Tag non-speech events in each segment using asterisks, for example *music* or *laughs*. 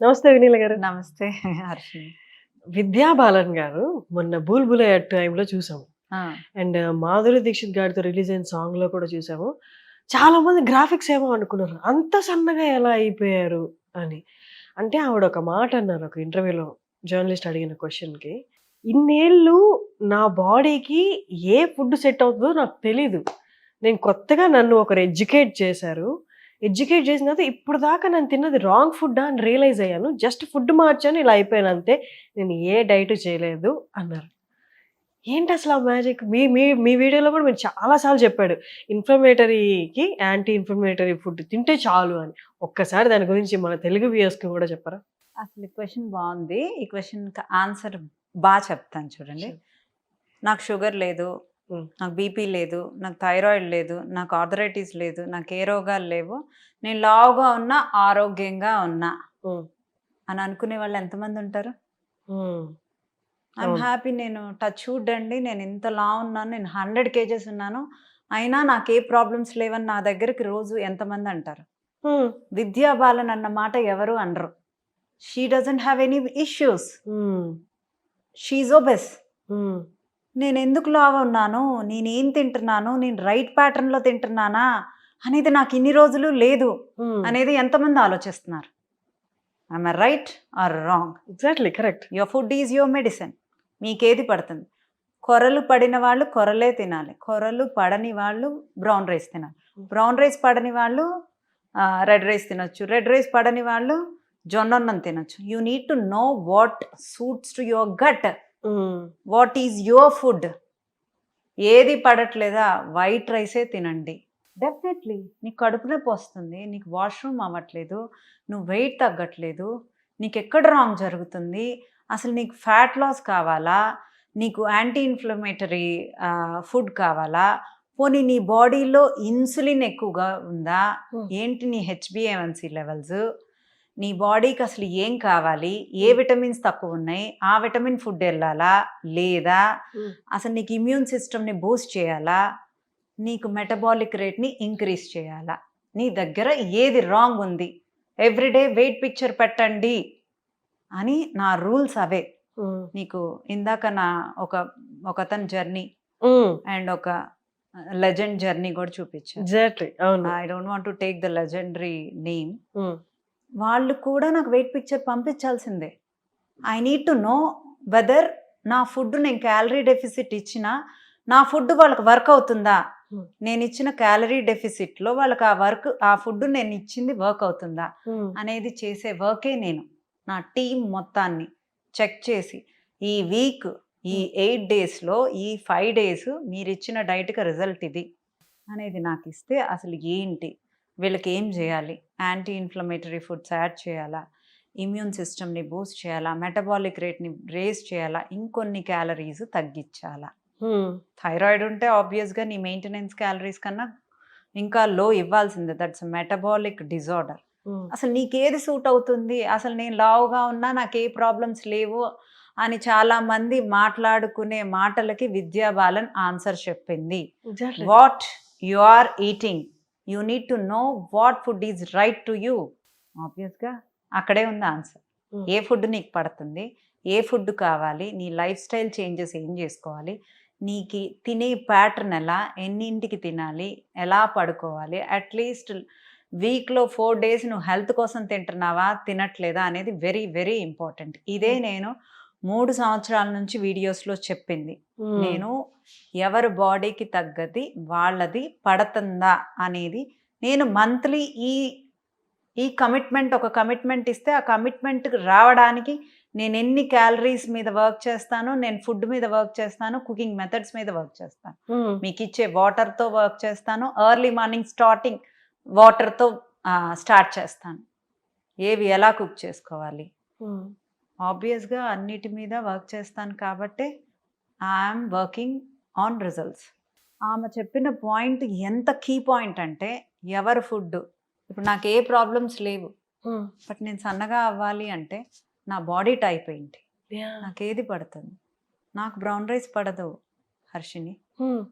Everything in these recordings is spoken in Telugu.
నమస్తే వినీల గారు. నమస్తే విద్యా బాలన్ గారు మొన్న బూల్ బులే టైంలో చూసాము. అండ్ మాధురి దీక్షిత్ గారితో రిలీజ్ అయిన సాంగ్లో కూడా చూసాము. చాలా మంది గ్రాఫిక్స్ ఏమో అనుకున్నారు అంత సన్నగా ఎలా అయిపోయారు అని. అంటే ఆవిడ ఒక మాట అన్నారు ఒక ఇంటర్వ్యూలో జర్నలిస్ట్ అడిగిన క్వశ్చన్కి ఇన్నేళ్ళు నా బాడీకి ఏ ఫుడ్ సెట్ అవుతుందో నాకు తెలీదు. నేను కొత్తగా నన్ను ఒకరు ఎడ్యుకేట్ చేశారు. ఎడ్యుకేట్ చేసిన తర్వాత ఇప్పుడు దాకా నేను తిన్నది రాంగ్ ఫుడ్ అని రియలైజ్ అయ్యాను. జస్ట్ ఫుడ్ మార్చాను ఇలా అయిపోయాను అంతే. నేను ఏ డైట్ చేయలేదు అన్నారు. ఏంటి అసలు ఆ మ్యాజిక్ మీ మీ మీ వీడియోలో కూడా మీరు చాలాసార్లు చెప్పాడు. ఇన్ఫర్మేటరీకి యాంటీ ఇన్ఫర్మేటరీ ఫుడ్ తింటే చాలు అని. ఒక్కసారి దాని గురించి మన తెలుగు వ్యూయర్స్కి కూడా చెప్పరా? అసలు ఈ క్వశ్చన్ బాగుంది. ఈ క్వశ్చన్ ఆన్సర్ బాగా చెప్తాను చూడండి. నాకు షుగర్ లేదు. నాకు బీపీ లేదు నాకు థైరాయిడ్ లేదు నాకు ఆర్థరైటిస్ లేదు నాకు ఏ రోగాలు లేవు నేను లావుగా ఉన్నా ఆరోగ్యంగా ఉన్నా. అని అనుకునే వాళ్ళు ఎంతమంది ఉంటారు. ఐఎమ్. హ్యాపీ నేను టచ్ వుడ్ అండి నేను ఇంత లా ఉన్నాను నేను హండ్రెడ్ కేజెస్ ఉన్నాను అయినా నాకు ఏ ప్రాబ్లమ్స్ లేవని నా దగ్గరికి రోజు ఎంతమంది అంటారు. విద్యా బాలన్ అన్న మాట ఎవరు అనరు she doesn't have any issues obese hmm. నేను ఎందుకు లాగా ఉన్నాను నేనేం తింటున్నాను? నేను రైట్ ప్యాటర్న్లో తింటున్నానా? అనేది నాకు ఇన్ని రోజులు లేదు. అనేది ఎంతమంది ఆలోచిస్తున్నారు? I'm right or wrong exactly correct your food is your medicine మీకేది పడుతుంది? కొరలు పడిన వాళ్ళు కొరలే తినాలి. కొరలు పడని వాళ్ళు బ్రౌన్ రైస్ తినాలి. బ్రౌన్ రైస్ పడని వాళ్ళు రెడ్ రైస్ తినొచ్చు. రెడ్ రైస్ పడని వాళ్ళు జొన్నన్నం తినొచ్చు. You need to know what suits to your gut what is your food? ఏది పడట్లేదా? వైట్ రైసే తినండి. డెఫినెట్లీ. నీకు కడుపు నొప్పి వస్తుంది నీకు వాష్రూమ్ అవ్వట్లేదు నువ్వు వెయిట్ తగ్గట్లేదు నీకు ఎక్కడ రాంగ్ జరుగుతుంది? అసలు నీకు ఫ్యాట్ లాస్ కావాలా? నీకు యాంటీ ఇన్ఫ్లమేటరీ ఫుడ్ కావాలా? పోనీ నీ బాడీలో ఇన్సులిన్ ఎక్కువగా ఉందా. ఏంటి నీ హెచ్బిఏవన్సీ లెవెల్స్? నీ బాడీకి అసలు ఏం కావాలి? ఏ విటమిన్స్ తక్కువ ఉన్నాయి? ఆ విటమిన్ ఫుడ్ వెళ్ళాలా? లేదా. అసలు నీకు ఇమ్యూన్ సిస్టమ్ని బూస్ట్ చేయాలా? నీకు మెటబాలిక్ రేట్ని ఇంక్రీజ్ చేయాలా? నీ దగ్గర ఏది రాంగ్ ఉంది? ఎవ్రీడే వెయిట్ పిక్చర్ పెట్టండి అని నా రూల్స్ అవే. నీకు ఇందాక నా ఒక ఒక అతని జర్నీ అండ్ ఒక లెజెండ్ జర్నీ కూడా చూపించాను I don't want to take the legendary name. వాళ్ళు కూడా నాకు weight picture పంపించాల్సిందే. I need to know whether నా ఫుడ్ నేను క్యాలరీ డెఫిసిట్ ఇచ్చినా నా ఫుడ్ వాళ్ళకి వర్క్ అవుతుందా? Hmm. నేను ఇచ్చిన క్యాలరీ డెఫిసిట్లో వాళ్ళకి ఆ వర్క్ ఆ ఫుడ్ నేను ఇచ్చింది వర్క్ అవుతుందా? మ్మ్. అనేది చేసే వర్కే నేను. నా టీం మొత్తాన్ని చెక్ చేసి ఈ వీక్ ఈ ఎయిట్ డేస్లో ఈ ఫైవ్ డేస్ మీరు ఇచ్చిన డైట్కి రిజల్ట్ ఇది. అనేది నాకు ఇస్తే అసలు ఏంటి? వీళ్ళకి ఏం చేయాలి? యాంటీ ఇన్ఫ్లమేటరీ ఫుడ్స్ యాడ్ చేయాలా? ఇమ్యూన్ సిస్టమ్ని బూస్ట్ చేయాలా? మెటబాలిక్ రేట్ని రేస్ చేయాలా? ఇంకొన్ని క్యాలరీస్ తగ్గించాలా. థైరాయిడ్ ఉంటే ఆబ్వియస్గా నీ మెయింటెనెన్స్ క్యాలరీస్ కన్నా ఇంకా లో ఇవ్వాల్సిందే. That's metabolic disorder. అసలు నీకేది సూట్ అవుతుంది? అసలు నేను లావుగా ఉన్నా నాకు ఏ ప్రాబ్లమ్స్ లేవు అని చాలా మంది మాట్లాడుకునే మాటలకి విద్యా బాలన్ ఆన్సర్ చెప్పింది. What you are eating? You need to know what food is right to you ఆబ్వియస్గా అక్కడే ఉంది ఆన్సర్ Hmm. ఏ ఫుడ్ నీకు పడుతుంది ఏ ఫుడ్ కావాలి నీ లైఫ్ స్టైల్ చేంజెస్ ఏం చేసుకోవాలి నీకు తినే ప్యాటర్న్ ఎలా ఎన్నింటికి తినాలి ఎలా పడుకోవాలి అట్లీస్ట్ వీక్లో ఫోర్ డేస్ నువ్వు హెల్త్ కోసం తింటున్నావా తినట్లేదా అనేది వెరీ వెరీ ఇంపార్టెంట్ ఇదే Hmm. నేను మూడు సంవత్సరాల నుంచి వీడియోస్లో చెప్పింది. నేను ఎవరి బాడీకి తగ్గది వాళ్ళది పడుతుందా అనేది నేను మంత్లీ ఈ ఈ కమిట్మెంట్ ఒక కమిట్మెంట్ ఇస్తే ఆ కమిట్మెంట్ రావడానికి నేను ఎన్ని క్యాలరీస్ మీద వర్క్ చేస్తాను నేను ఫుడ్ మీద వర్క్ చేస్తాను కుకింగ్ మెథడ్స్ మీద వర్క్ చేస్తాను. మీకు ఇచ్చే వాటర్తో వర్క్ చేస్తాను ఎర్లీ మార్నింగ్ స్టార్టింగ్ వాటర్తో స్టార్ట్ చేస్తాను ఏవి ఎలా కుక్ చేసుకోవాలి. ఆబ్వియస్గా అన్నిటి మీద వర్క్ చేస్తాను కాబట్టి ఐఎమ్ వర్కింగ్ ఆన్ రిజల్ట్స్ ఆమె చెప్పిన పాయింట్ ఎంత కీ పాయింట్ అంటే ఎవరి ఫుడ్ ఇప్పుడు నాకు ఏ ప్రాబ్లమ్స్ లేవు. బట్ నేను సన్నగా అవ్వాలి అంటే నా బాడీ టైప్ ఏంటి. నాకు ఏది పడుతుంది? నాకు బ్రౌన్ రైస్ పడదు హర్షిని. మ్మ్.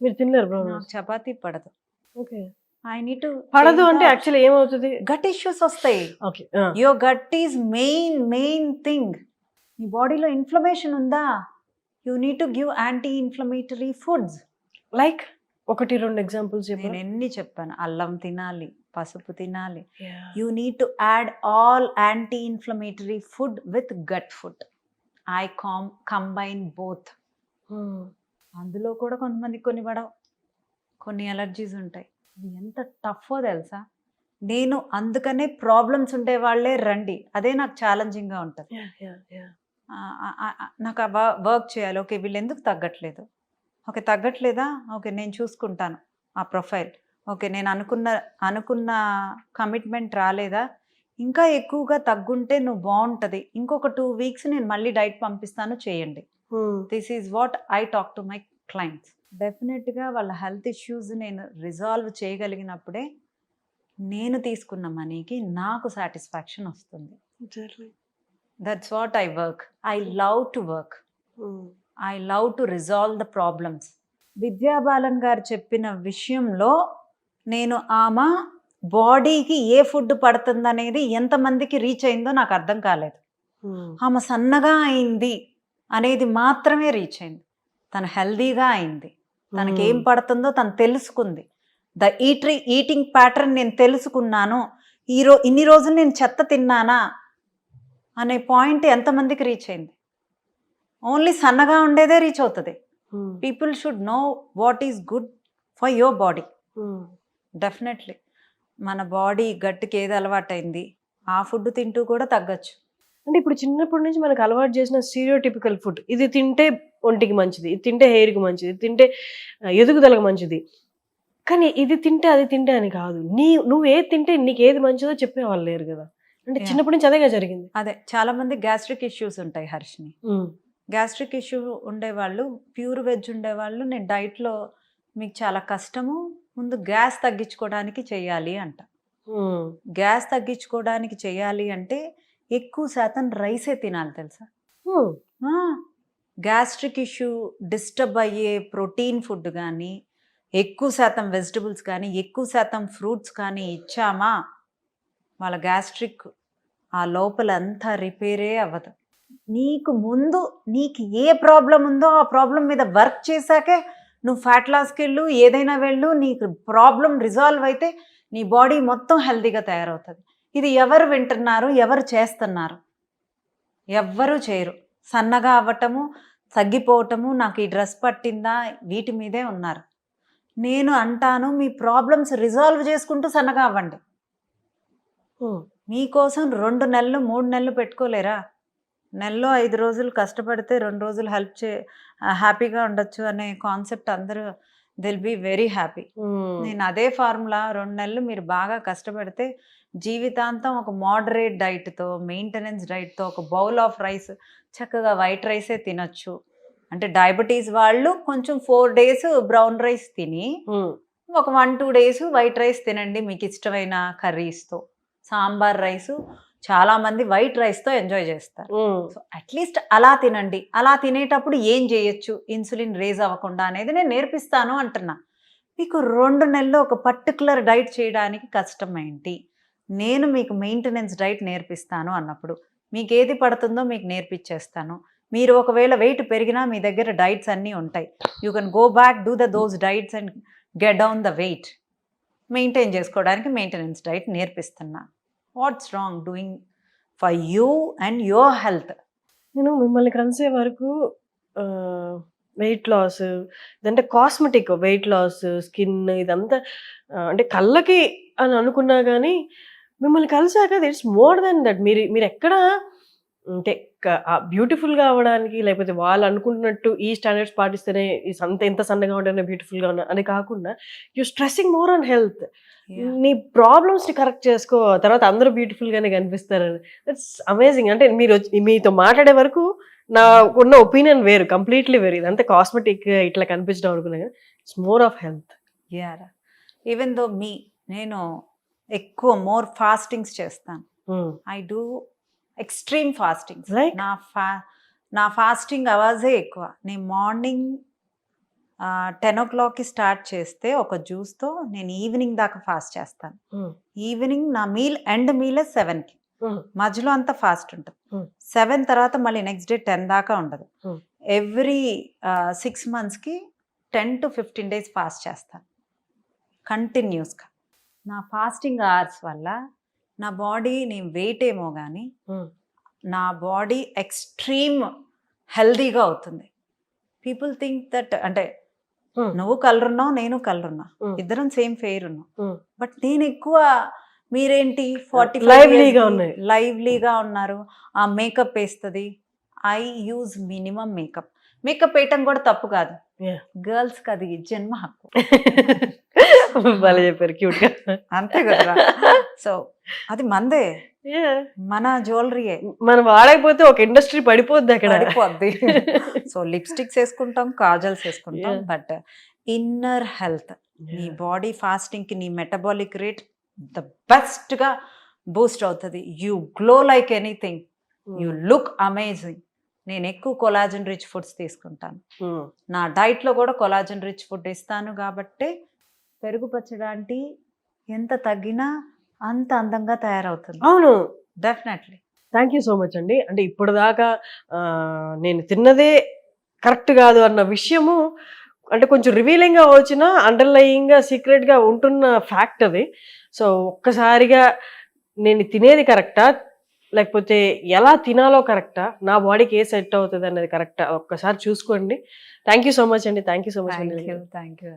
మీరు తిన్నారు నాకు చపాతీ పడదు. ఓకే ఐ నీడ్ పడదు అంటే యాక్చువల్లీ ఏమవుతుంది? గట్ ఇష్యూస్ వస్తాయి. Okay your gut is main main thing మీ బాడీలో ఇన్ఫ్లమేషన్ ఉందా? You need to give anti inflammatory foods like ఒకటి రెండు ఎగ్జాంపుల్స్ నేను ఎన్ని చెప్పాను? అల్లం తినాలి పసుపు తినాలి. You need to add all anti inflammatory food with gut food I can combine both అందులో కూడా కొంతమంది కొన్ని పడవు. కొన్ని ఎలర్జీస్ ఉంటాయి. ఎంత టఫో తెలుసా? నేను అందుకనే ప్రాబ్లమ్స్ ఉండే వాళ్ళే రండి. అదే నాకు ఛాలెంజింగ్గా ఉంటుంది. నాకు ఆ వర్క్ చేయాలి. ఓకే వీళ్ళు ఎందుకు తగ్గట్లేదు? ఓకే తగ్గట్లేదా? ఓకే నేను చూసుకుంటాను ఆ ప్రొఫైల్ ఓకే నేను అనుకున్న అనుకున్న కమిట్మెంట్ రాలేదా? ఇంకా ఎక్కువగా తగ్గుంటే నువ్వు బాగుంటుంది. ఇంకొక టూ వీక్స్ నేను మళ్ళీ డైట్ పంపిస్తాను చేయండి. This is what I talk to my clients డెఫినెట్గా వాళ్ళ హెల్త్ ఇష్యూస్ నేను రిజాల్వ్ చేయగలిగినప్పుడే నేను తీసుకున్న మనీకి నాకు సాటిస్ఫాక్షన్ వస్తుంది. That's what I work I love to work I love to resolve the problems Vidya Balan గారు చెప్పిన విషయంలో నేను ఆమె బాడీకి ఏ ఫుడ్ పడుతుందనేది ఎంతమందికి రీచ్ అయిందో నాకు అర్థం కాలేదు. ఆమె సన్నగా అయింది అనేది మాత్రమే రీచ్ అయింది. తను హెల్దీగా అయింది. తనకి ఏం పడుతుందో తను తెలుసుకుంది. ద ఈట్రీ ఈటింగ్ ప్యాటర్న్ నేను తెలుసుకున్నాను. ఈ రో ఇన్ని రోజులు నేను చెత్త తిన్నానా? అనే పాయింట్ ఎంతమందికి రీచ్ అయింది? ఓన్లీ సన్నగా ఉండేదే రీచ్ అవుతుంది. People should know what is good for your body. Definitely. మన బాడీ గట్టికి ఏది అలవాటైంది? ఆ ఫుడ్ తింటూ కూడా తగ్గచ్చు. అంటే ఇప్పుడు చిన్నప్పటి నుంచి మనకు అలవాటు చేసిన స్టీరియోటిపికల్ ఫుడ్ ఇది తింటే ఒంటికి మంచిది ఇది తింటే హెయిర్కి మంచిది ఇది తింటే ఎదుగుదలకు మంచిది. కానీ ఇది తింటే అది తింటే అని కాదు. నీ నువ్వు ఏది తింటే నీకు ఏది మంచిదో చెప్పేవాళ్ళు లేరు కదా. అంటే. చిన్నప్పటి నుంచి అదేగా జరిగింది. అదే చాలా మంది గ్యాస్ట్రిక్ ఇష్యూస్ ఉంటాయి హర్షిని. గ్యాస్ట్రిక్ ఇష్యూ ఉండేవాళ్ళు ప్యూర్ వెజ్ ఉండేవాళ్ళు నేను డైట్లో మీకు చాలా కష్టము ముందు గ్యాస్ తగ్గించుకోవడానికి చేయాలి అంట. గ్యాస్ తగ్గించుకోవడానికి చేయాలి అంటే ఎక్కువ శాతం రైసే తినాలి తెలుసా? గ్యాస్ట్రిక్ ఇష్యూ డిస్టర్బ్ అయ్యే ప్రోటీన్ ఫుడ్ కానీ ఎక్కువ శాతం వెజిటబుల్స్ కానీ ఎక్కువ శాతం ఫ్రూట్స్ కానీ ఇచ్చామా? వాళ్ళ గ్యాస్ట్రిక్ ఆ లోపల అంతా రిపేరే అవ్వదు. నీకు ముందు నీకు ఏ ప్రాబ్లం ఉందో ఆ ప్రాబ్లం మీద వర్క్ చేశాకే నువ్వు ఫ్యాట్ లాస్కి వెళ్ళు ఏదైనా వెళ్ళు నీకు ప్రాబ్లం రిజాల్వ్ అయితే నీ బాడీ మొత్తం హెల్తీగా తయారవుతుంది. ఇది ఎవరు వింటున్నారు ఎవరు చేస్తున్నారు? ఎవ్వరూ చేయరు. సన్నగా అవ్వటము తగ్గిపోవటము నాకు ఈ డ్రెస్ పట్టిందా? వీటి మీదే ఉన్నారు. నేను అంటాను మీ ప్రాబ్లమ్స్ రిజాల్వ్ చేసుకుంటూ సన్నగా అవ్వండి. మీకోసం రెండు నెలలు మూడు నెలలు పెట్టుకోలేరా? నెలలో ఐదు రోజులు కష్టపడితే రెండు రోజులు హెల్ప్ చే హ్యాపీగా ఉండొచ్చు అనే కాన్సెప్ట్ అందరూ దిల్ బీ వెరీ హ్యాపీ నేను అదే ఫార్ములా రెండు నెలలు మీరు బాగా కష్టపడితే జీవితాంతం ఒక మోడరేట్ డైట్తో మెయింటెనెన్స్ డైట్తో ఒక బౌల్ ఆఫ్ రైస్ చక్కగా వైట్ రైసే తినొచ్చు. అంటే డయాబెటీస్ వాళ్ళు కొంచెం ఫోర్ డేస్ బ్రౌన్ రైస్ తిని ఒక one two days white rice తినండి మీకు ఇష్టమైన కర్రీస్తో సాంబార్ రైస్ చాలామంది వైట్ రైస్తో ఎంజాయ్ చేస్తారు. సో అట్లీస్ట్ అలా తినండి. అలా తినేటప్పుడు ఏం చేయొచ్చు? ఇన్సులిన్ రేజ్ అవ్వకుండా అనేది నేను నేర్పిస్తాను అంటున్నా. మీకు రెండు నెలలు ఒక పర్టికులర్ డైట్ చేయడానికి కష్టం ఏంటి? నేను మీకు మెయింటెనెన్స్ డైట్ నేర్పిస్తాను అన్నప్పుడు మీకు ఏది పడుతుందో మీకు నేర్పించేస్తాను మీరు ఒకవేళ వెయిట్ పెరిగినా మీ దగ్గర డైట్స్ అన్నీ ఉంటాయి. You can go back do the those diets and get down the weight maintain చేసుకోవడానికి maintenance diet నేర్పిస్తున్నా. What's wrong doing for you and your health? నేను మిమ్మల్ని కలిసే వరకు వెయిట్ లాస్ ఇదంటే కాస్మెటిక్ వెయిట్ లాస్ స్కిన్ ఇదంతా అంటే కళ్ళకి అని అనుకున్నా కానీ మిమ్మల్ని కలిసాక ఇట్స్ మోర్ దెన్ దట్ మీరు మీరు ఎక్కడ అంటే బ్యూటిఫుల్గా అవ్వడానికి లేకపోతే వాళ్ళు అనుకుంటున్నట్టు ఈ స్టాండర్డ్స్ పాటిస్తేనే ఈ సంత ఎంత సన్నగా ఉంటేనే బ్యూటిఫుల్గా ఉన్నా అని కాకుండా you stressing more on health నీ ప్రాబ్లమ్స్ని కరెక్ట్ చేసుకో తర్వాత అందరూ బ్యూటిఫుల్ గానే కనిపిస్తారు దట్స్ అమేజింగ్ అంటే మీరు మీతో మాట్లాడే వరకు నా ఉన్న ఒపీనియన్ వేరు కంప్లీట్లీ వేరు. ఇదంతా కాస్మెటిక్ ఇట్లా కనిపించడం అనుకున్నా ఇట్స్ మోర్ ఆఫ్ హెల్త్ యారా ఈవెన్ దో మీ నేను ఎక్కువ మోర్ ఫాస్టింగ్స్ చేస్తాను. I do extreme fastings? నా ఫా నా ఫాస్టింగ్ అవాజే ఎక్కువ. నేను మార్నింగ్ టెన్ ఓ క్లాక్కి స్టార్ట్ చేస్తే ఒక జ్యూస్తో నేను ఈవినింగ్ దాకా ఫాస్ట్ చేస్తాను. ఈవినింగ్ నా మీల్ ఎండ్ మీలే సెవెన్కి మధ్యలో అంతా ఫాస్ట్ ఉంటుంది. సెవెన్ తర్వాత మళ్ళీ నెక్స్ట్ డే టెన్ దాకా ఉండదు. ఎవ్రీ సిక్స్ మంత్స్కి ten to fifteen days fast చేస్తాను. కంటిన్యూస్గా నా ఫాస్టింగ్ అవర్స్ వల్ల నా బాడీ నేను వెయిట్ ఏమో కానీ నా బాడీ ఎక్స్ట్రీమ్ హెల్దీగా అవుతుంది. పీపుల్ థింక్ దట్ అంటే నువ్వు కలర్ ఉన్నావు నేను కలర్ ఉన్నా. ఇద్దరం సేమ్ ఫెయిర్ ఉన్నాం. బట్ నేను ఎక్కువ మీరేంటి? ఫార్టీ Livelyగా ఉన్నాయి. లైవ్లీగా ఉన్నారు. ఆ మేకప్ వేస్తుంది. I use minimum makeup makeup వేయటం కూడా తప్పు కాదు. గర్ల్స్కి అది జన్మ హక్కు. *laughs* భలే చెప్పారు క్యూట్గా. అంతే కదా సో అది మందే. మన జ్యువెలరీయే. మనం వాడకపోతే ఒక ఇండస్ట్రీ పడిపోద్ది అక్కడ. పడిపోద్ది. *laughs* సో లిప్స్టిక్స్ వేసుకుంటాం కాజల్స్ వేసుకుంటాం. బట్ ఇన్నర్ హెల్త్ నీ బాడీ ఫాస్టింగ్కి నీ మెటబాలిక్ రేట్ ద బెస్ట్గా బూస్ట్ అవుతుంది you glow like anything you look amazing నేను ఎక్కువ కొలాజన్ రిచ్ ఫుడ్స్ తీసుకుంటాను. Hmm. నా డైట్లో కూడా కొలాజన్ రిచ్ ఫుడ్ ఇస్తాను కాబట్టి పెరుగు పచ్చడి ఎంత తగ్గినా అంత అందంగా తయారవుతుంది. అవును definitely thank you so much అండి. అంటే ఇప్పుడు దాకా నేను తిన్నదే కరెక్ట్ కాదు అన్న విషయము అంటే కొంచెం రివీలింగ్గా వచ్చిన అండర్లయింగ్గా సీక్రెట్గా ఉంటున్న ఫ్యాక్ట్ అది. సో ఒక్కసారిగా నేను తినేది కరెక్టా? లేకపోతే ఎలా తినాలో కరెక్టా? నా బాడీకి ఏ సెట్ అవుతుంది అన్నది కరెక్టా? ఒక్కసారి చూసుకోండి. థ్యాంక్ యూ సో మచ్ అండి. థ్యాంక్ యూ సో మచ్ అండి. Thank you